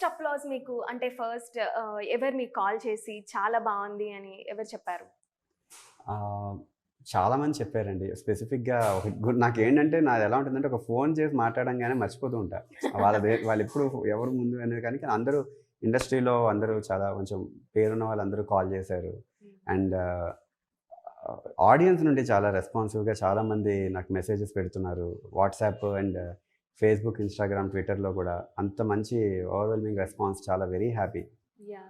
First applause మీకు అంటే first ఎవరు మీకు కాల్ చేసి చాలా బాగుంది అని ఎవరు చెప్పారు? చాలా మంది చెప్పారండి. స్పెసిఫిక్గా నాకు ఏంటంటే నాది ఎలా ఉంటుందంటే ఒక ఫోన్ చేసి మాట్లాడంగానే మర్చిపోతూ ఉంటా. వాళ్ళది వాళ్ళు ఎప్పుడు ఎవరు ముందు అనేది కానీ కానీ అందరూ ఇండస్ట్రీలో అందరూ చాలా కొంచెం పేరున్న వాళ్ళందరూ కాల్ చేశారు. అండ్ ఆడియన్స్ నుండి చాలా రెస్పాన్సివ్గా చాలామంది నాకు మెసేజెస్ పెడుతున్నారు. వాట్సాప్ అండ్ ఫేస్బుక్ ఇన్స్టాగ్రామ్ ట్విట్టర్లో కూడా అంత మంచి ఓవర్వెల్మింగ్ రెస్పాన్స్ చాలా వెరీ హ్యాపీ యా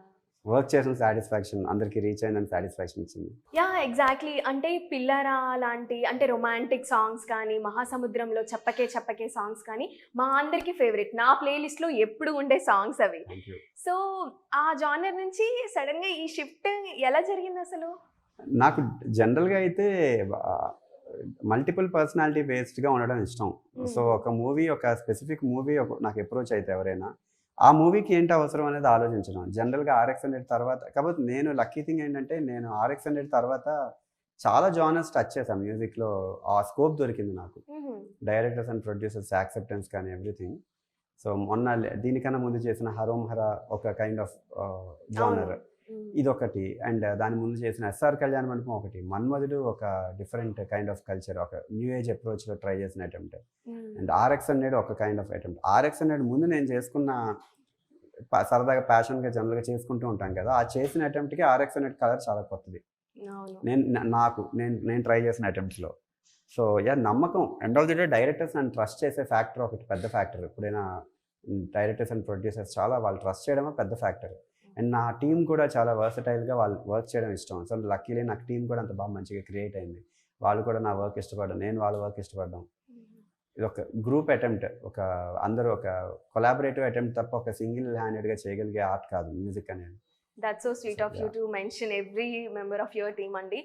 వర్క్ చేసిన సాటిస్ఫాక్షన్ అందరికీ రీచ్ అయిందని సాటిస్ఫాక్షన్ ఇచ్చింది. యా ఎగ్జాక్ట్లీ అంటే పిల్లరా లాంటి అంటే రొమాంటిక్ సాంగ్స్ కానీ మహాసముద్రంలో చెప్పకే చెప్పకే సాంగ్స్ కానీ మా అందరికీ ఫేవరెట్ నా ప్లేలిస్ట్లో ఎప్పుడు ఉండే సాంగ్స్ అవి. సో ఆ జానర్ నుంచి సడన్గా ఈ షిఫ్ట్ ఎలా జరిగింది అసలు? నాకు జనరల్గా అయితే మల్టిపుల్ పర్సనాలిటీ బేస్డ్గా ఉండడం ఇష్టం. సో ఒక మూవీ ఒక స్పెసిఫిక్ మూవీ నాకు అప్రోచ్ అయితే ఎవరైనా ఆ మూవీకి ఏంటి అవసరం అనేది ఆలోచించడం. జనరల్గా ఆర్ఎక్స్ హండ్రెడ్ తర్వాత కాకపోతే నేను లక్కీ థింగ్ ఏంటంటే నేను ఆర్ఎక్స్ హండ్రెడ్ తర్వాత చాలా జానర్స్ టచ్ చేశాను మ్యూజిక్లో ఆ స్కోప్ దొరికింది నాకు. డైరెక్టర్స్ అండ్ ప్రొడ్యూసర్స్ యాక్సెప్టెన్స్ కానీ ఎవ్రీథింగ్ సో మొన్న దీనికన్నా ముందు చేసిన హరోం హర ఒక కైండ్ ఆఫ్ జానర్. ఇదొకటి. అండ్ దాని ముందు చేసిన ఎస్ఆర్ కళ్యాణ మండపం ఒకటి. మన్మధుడు ఒక డిఫరెంట్ కైండ్ ఆఫ్ కల్చర్ ఒక న్యూ ఏజ్ అప్రోచ్లో ట్రై చేసిన అటెంప్ట్. అండ్ ఆర్ఎక్స్ హండ్రెడ్ ఒక kind of attempt RX hundred ముందు నేను చేసుకున్న సరదాగా ప్యాషన్గా జనరల్గా చేసుకుంటూ ఉంటాం కదా ఆ చేసిన అటెంప్ట్కి ఆర్ఎక్స్ హండ్రెడ్ కలర్ చాలా కొత్తది. నేను నాకు నేను నేను ట్రై చేసిన అటెంప్ట్స్లో సో యా నమ్మకం. End of the day directors నన్ను ట్రస్ట్ చేసే ఫ్యాక్టర్ ఒకటి పెద్ద ఫ్యాక్టర్ ఎప్పుడైనా డైరెక్టర్స్ అండ్ ప్రొడ్యూసర్స్ చాలా వాళ్ళు ట్రస్ట్ చేయడమే పెద్ద ఫ్యాక్టర్ అండ్ నా టీం కూడా చాలా వర్సటైల్గా వాళ్ళు వర్క్ చేయడం ఇష్టం. సో లక్కీలీ నాకు టీం కూడా అంత బాగా మంచిగా క్రియేట్ అయింది. వాళ్ళు కూడా నా వర్క్ ఇష్టపడడం నేను వాళ్ళ వర్క్ ఇష్టపడడం. ఇది ఒక గ్రూప్ అటెంప్ట్ ఒక అందరూ ఒక కొలాబరేటివ్ అటెంప్ట్ తప్ప ఒక సింగిల్ హ్యాండెడ్గా చేయగలిగే ఆర్ట్ కాదు మ్యూజిక్ అనేది. That's so sweet of you. To mention every member of your team అండి.